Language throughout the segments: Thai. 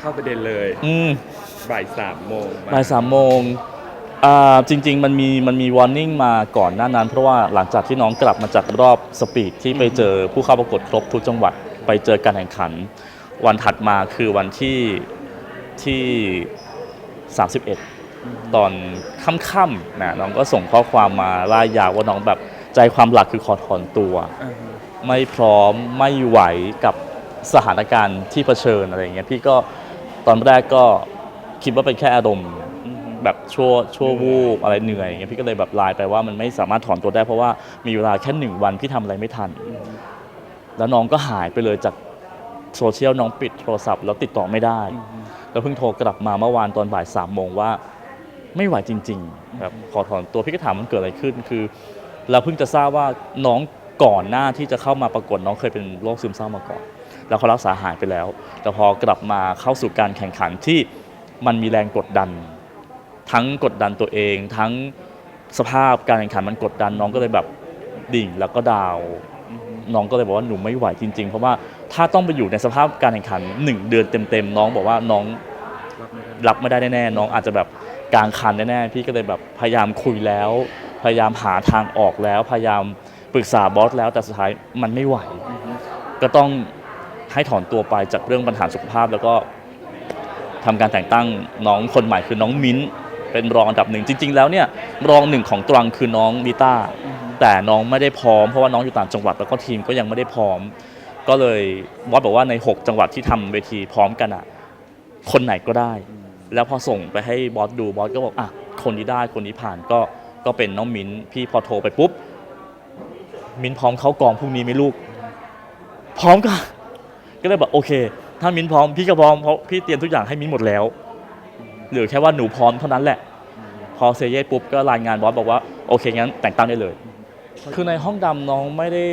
เข้าประเด็นเลยอืมบ่ายสามโมงบ่ายสามโมงอ่าจริง ๆ มันมีมันมีวอร์นิ่งมาก่อนหน้านั้น เพราะว่าหลังจากที่น้องกลับมาจากรอบสปีดที่ไปเจอผู้เข้าประกวดครบทุกจังหวัดไปเจอการแข่งขัน วันถัดมาคือวันที่ที่ 31 ตอนค่ำๆนะน้องก็ส่งข้อความมาล่ายยาวว่าน้องแบบใจความหลักคือขอถอนตัวอ่าฮะไม่พร้อมไม่ไหวกับสถานการณ์ที่เผชิญอะไรอย่างเงี้ยพี่ก็ ตอนแรกก็คิดว่าเป็นแค่อารมณ์อืมแบบชั่วชั่ววูบอะไรเหนื่อยอย่างเงี้ยพี่ก็เลยแบบไลน์ไปว่ามันไม่สามารถถอนตัวได้เพราะว่ามีเวลาแค่หนึ่งวันพี่ทำอะไรไม่ทัน แล้วน้องก็หายไปเลยจากโซเชียลน้องปิดโทรศัพท์แล้วติดต่อไม่ได้ แล้วเพิ่งโทรกลับมาเมื่อวานตอนบ่ายสามโมงว่า ไม่ไหวจริงๆแบบขอถอนตัวพี่ก็ถามมันเกิดอะไรขึ้นคือ เราเพิ่งจะทราบว่าน้องก่อนหน้าที่จะเข้ามาประกวดน้องเคยเป็นโรคซึมเศร้ามาก่อน แล้วเขารักษาหายไปแล้ว แต่พอกลับมาเข้าสู่การแข่งขันที่มันมีแรงกดดัน ทั้งกดดันตัวเอง ทั้งสภาพการแข่งขันมันกดดันน้องก็เลยแบบดิ่งแล้วก็ดาวน้องก็เลยบอกว่าหนูไม่ไหวจริง ๆ เพราะว่าถ้าต้องไปอยู่ในสภาพการแข่งขันหนึ่งเดือนเต็มๆน้องบอกว่าน้องรับไม่ได้แน่ๆน้องอาจจะแบบกลางคันแน่ๆพี่ก็เลยแบบพยายามคุยแล้ว พยายามหาทางออกแล้ว พยายามปรึกษาบอสแล้วแต่สุดท้ายมันไม่ไหว ก็ต้อง ให้ถอนตัวไปจากเรื่องปัญหาสุขภาพ แล้วก็ทำการแต่งตั้งน้องคนใหม่คือน้องมิ้นท์เป็นรองอันดับหนึ่งจริง ๆ แล้วเนี่ยรองหนึ่งของตรังคือน้องลิต้าแต่น้องไม่ได้พร้อมเพราะว่าน้องอยู่ต่างจังหวัดแล้วก็ทีมก็ยังไม่ได้พร้อม ก็เลยบอสบอกว่าใน 6 จังหวัดที่ทำเวทีพร้อมกันอะคนไหนก็ได้ แล้วพอส่งไปให้บอสดูบอสก็บอกอะคนนี้ได้คนนี้ผ่านก็ก็เป็นน้องมิ้นพี่พอโทรไปปุ๊บ มิ้นพร้อมเข้ากองพรุ่งนี้ไหมลูก พร้อมก็ ก็เลยบอกโอเค ถ้ามิ้นพร้อมพี่ก็พร้อมเพราะพี่เตรียมทุกอย่างให้มิ้นหมดแล้วเหลือแค่ว่าหนูพร้อมเท่านั้นแหละ พอเซเย่ปุ๊บก็รายงานบอสบอกว่าโอเคงั้นแต่งตั้งได้เลย คือในห้องดำน้องไม่ได้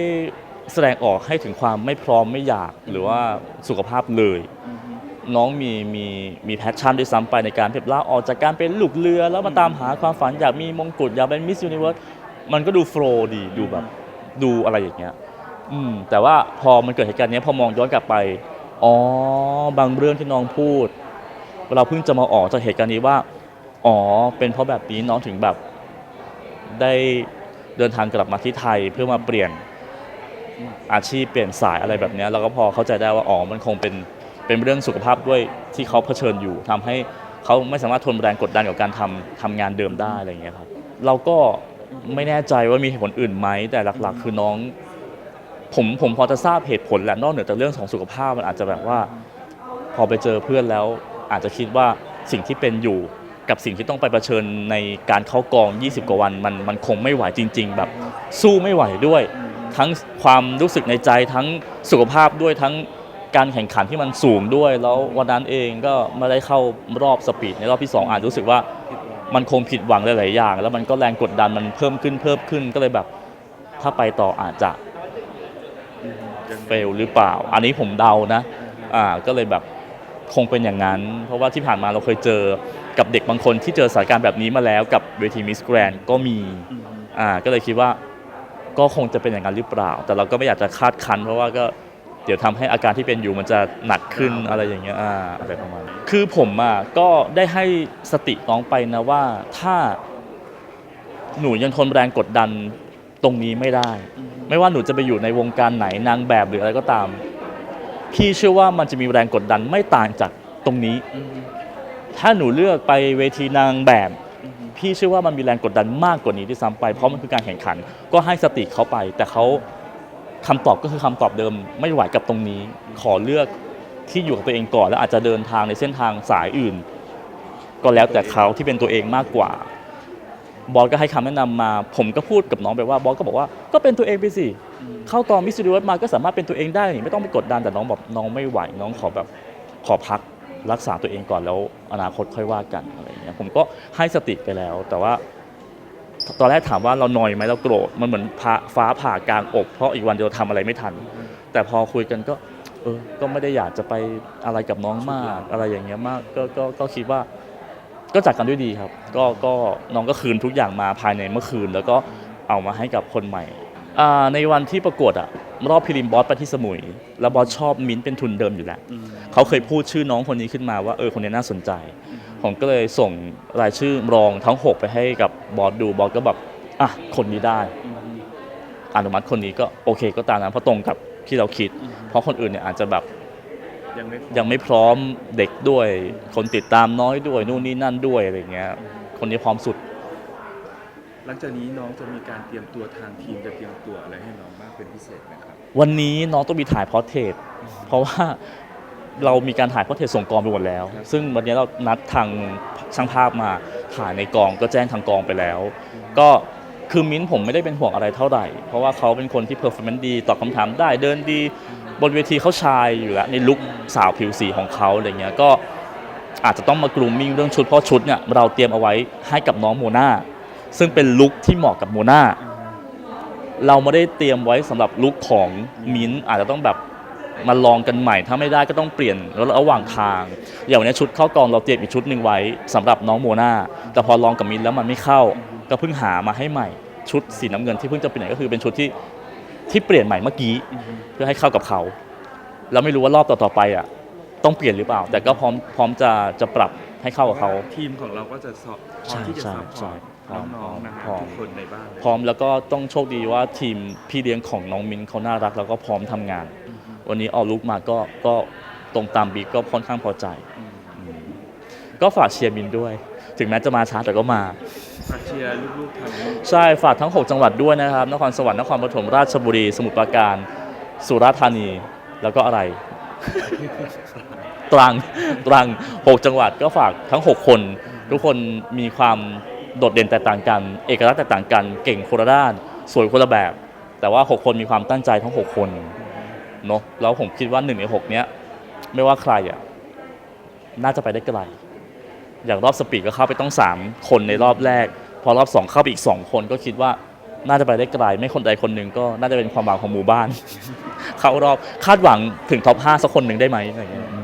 แสดงออกให้ถึงความไม่พร้อมไม่อยากหรือว่าสุขภาพเลย น้องมีมีมีแพชชั่นด้วยซ้ำไปในการเพ็บล่าออกจากการเป็นลูกเรือ แล้วมาตามหาความฝันอยากมีมงกุฎอยากเป็นมิส s u นิเวิร์สมันก็ดูโฟล์ดีดูแบบดูอะไรอย่างเงี้ย อืมแต่ว่าพอมันเกิดเหตุการณ์เนี้ยพอมองย้อนกลับไป อ๋อ บางเรื่องที่น้องพูด เราเพิ่งจะมาออกจากเหตุการณ์นี้ว่า อ๋อ เป็นเพราะแบบนี้น้องถึงแบบ ได้เดินทางกลับมาที่ไทยเพื่อมาเปลี่ยนอาชีพเปลี่ยนสายอะไรแบบเนี้ยเราก็พอเข้าใจได้ว่าอ๋อมันคงเป็นเป็นเรื่องสุขภาพด้วยที่เขาเผชิญอยู่ทำให้เขาไม่สามารถทนแรงกดดันกับการทำทำงานเดิมได้อะไรอย่างเงี้ยครับ เราก็ไม่แน่ใจว่ามีเหตุผลอื่นไหมแต่หลักๆ คือน้อง ผมผมพอจะทราบเหตุผลแหละนอกเหนือจากเรื่องของสุขภาพมันอาจจะแบบว่า พอไปเจอเพื่อนแล้วอาจจะคิดว่าสิ่งที่เป็นอยู่กับสิ่งที่ต้องไปเผชิญในการเข้ากอง 20 กว่าวันมันมันคงไม่ไหวจริง ๆ แบบสู้ไม่ไหวด้วย ทั้งความรู้สึกในใจทั้งสุขภาพด้วยทั้งการแข่งขันที่มันสูงด้วย แล้ววันนั้นเองก็ไม่ได้เข้ารอบสปีดในรอบที่ 2 อาจจะรู้สึกว่ามันคงผิดหวังหลายๆอย่าง แล้วมันก็แรงกดดันมันเพิ่มขึ้นเพิ่มขึ้นก็เลยแบบถ้าไปต่ออาจจะ เฟลหรือเปล่า อันนี้ผมเดานะอ่าก็เลยแบบคงเป็นอย่างนั้น เพราะว่าที่ผ่านมาเราเคยเจอกับเด็กบางคนที่เจอสถานการณ์แบบนี้มาแล้วกับเวทีมิสแกรนก็มีอ่าก็เลยคิดว่าก็คงจะเป็นอย่างนั้นหรือเปล่า แต่เราก็ไม่อยากจะคาดคันเพราะว่าก็เดี๋ยวทำให้อาการที่เป็นอยู่มันจะหนักขึ้นอะไรอย่างเงี้ยอ่าอะไรประมาณนี้คือผมอะก็ได้ให้สติน้องไปนะว่าถ้าหนูยังทนแรงกดดัน ตรงนี้ไม่ได้ ไม่ว่าหนูจะไปอยู่ในวงการไหนนางแบบหรืออะไรก็ตาม พี่เชื่อว่ามันจะมีแรงกดดันไม่ต่างจากตรงนี้ ถ้าหนูเลือกไปเวทีนางแบบพี่เชื่อว่ามันมีแรงกดดันมากกว่านี้ที่ซ้ำไป เพราะมันคือการแข่งขัน ก็ให้สติเขาไป แต่เขาคำตอบก็คือคำตอบเดิม ไม่ไหวกับตรงนี้ ขอเลือกที่อยู่กับตัวเองก่อน แล้วอาจจะเดินทางในเส้นทางสายอื่น ก็แล้วแต่เขาที่เป็นตัวเองมากกว่า บอสก็ให้คำแนะนำมา ผมก็พูดกับน้องไปว่าบอสก็บอกว่าก็เป็นตัวเองไปสิเข้ากองมิสซิลิเวิร์สมาก็สามารถเป็นตัวเองได้นี่ไม่ต้องไปกดดันแต่น้องบอกน้องไม่ไหวน้องขอแบบขอพักรักษาตัวเองก่อนแล้วอนาคตค่อยว่ากันอะไรอย่างเงี้ยผมก็ให้สติไปแล้ว แต่ว่า ตอนแรกถามว่าเราหนอยไหมเราโกรธมันเหมือนฟ้าฟ้าผ่ากลางอก เพราะอีกวันเดียวทำอะไรไม่ทัน แต่พอคุยกันก็ เออ ก็ไม่ได้อยากจะไปอะไรกับน้องมาก อะไรอย่างเงี้ยมากก็ก็ก็คิดว่า ก็จัดกันด้วยดีครับ ก็ก็น้องก็คืนทุกอย่างมาภายในเมื่อคืน แล้วก็เอามาให้กับคนใหม่อ่าในวันที่ประกวดอะรอบพรีลิมบอสไปที่สมุย แล้วบอสชอบมิ้นท์เป็นทุนเดิมอยู่แล้วอืมเขาเคยพูดชื่อน้องคนนี้ขึ้นมาว่าเออคนนี้น่าสนใจ ผมก็เลยส่งรายชื่อรองทั้ง 6 ไปให้กับบอสดูบอสก็แบบอะคนนี้ได้อืมอนุมัติคนนี้ก็โอเคก็ตามนั้นเพราะตรงกับที่เราคิดอืมเพราะคนอื่นเนี่ยอาจจะแบบ ยังไม่ยังไม่พร้อมเด็กด้วย คนติดตามน้อยด้วยนู่นนี่นั่นด้วยอะไรเงี้ยคนนี้พร้อมสุด หลังจากนี้น้องจะมีการเตรียมตัวทางทีมจะเตรียมตัวอะไรให้น้องมากเป็นพิเศษไหมครับ วันนี้น้องต้องมีถ่ายพอร์เทรตเพราะว่าเรามีการถ่ายพอร์เทรตส่งกองไปหมดแล้วครับซึ่งวันนี้เรานัดทางช่างภาพมาถ่ายในกองก็แจ้งทางกองไปแล้ว ก็คือมิ้นท์ผมไม่ได้เป็นห่วงอะไรเท่าไหร่ เพราะว่าเขาเป็นคนที่เพอร์ฟอร์แมนซ์ดีตอบคำถามได้เดินดี บนเวทีเขาชายอยู่แล้วในลุคสาวผิวสีของเขาอะไรเงี้ยก็อาจจะต้องมากรูมมิ่งเรื่องชุด เพราะชุดเนี่ยเราเตรียมเอาไว้ให้กับน้องโมนาซึ่งเป็นลุคที่เหมาะกับโมนาเราไม่ได้เตรียมไว้สำหรับลุคของมิ้นอาจจะต้องแบบมาลองกันใหม่ ถ้าไม่ได้ก็ต้องเปลี่ยนแล้วระหว่างทาง อย่างวันนี้ชุดเข้ากองเราเตรียมอีกชุดหนึ่งไว้สำหรับน้องโมนาแต่พอลองกับมิ้นแล้วมันไม่เข้า ก็เพิ่งหามาให้ใหม่ชุดสีน้ำเงินที่เพิ่งจะเปลี่ยนก็คือเป็นชุดที่ ที่เปลี่ยนใหม่เมื่อกี้ เพื่อให้เข้ากับเขาแล้วไม่รู้ว่ารอบต่อๆไปอะต้องเปลี่ยนหรือเปล่า แต่ก็พร้อมพร้อมจะจะปรับให้เข้ากับเขา ทีมของเราก็จะสอบพร้อมที่จะใช่ซัพพใช่อร์ตพร้อมน้องๆนะฮะพร้อม ทุกคนในบ้านเลยพร้อมแล้วก็ต้องโชคดีว่าทีมพี่เลี้ยงของน้องมิ้นเขาน่ารัก แล้วก็พร้อมทำงาน อืมวันนี้ออกลุกมาก็ก็ตรงตามบีฟก็ค่อนข้างพอใจอืมอืมก็ฝากเชียร์มินด้วย ถึงแม้จะมาช้าแต่ก็มา ฝากเชียร์ลูกๆทางนี้ ใช่ฝากทั้ง 6 จังหวัดด้วยนะครับ นครสวรรค์นครปฐมราชบุรี สมุทรปราการ สุราษฎร์ธานี แล้วก็อะไร ตรังตรัง 6 จังหวัดก็ฝากทั้ง 6 คน ทุกคนมีความโดดเด่นแตกต่างกัน เอกลักษณ์แตกต่างกัน เก่งคนละด้าน สวยคนละแบบ แต่ว่า 6 คนมีความตั้งใจทั้ง 6 คนเนาะแล้วผมคิดว่า1ใน6เนี้ย ไม่ว่าใครอะน่าจะไปได้ไกล อย่างรอบสปีดก็เข้าไปต้อง 3 คนในรอบแรก พอรอบ 2 เข้าไปอีก 2 คนก็คิดว่าน่าจะไปได้ไกลไม่คนใดคนหนึ่งก็น่าจะเป็นความหวังของหมู่บ้าน เข้ารอบคาดหวังถึงท็อป5สักคนหนึ่งได้ไหมอะไรอย่างเงี้ย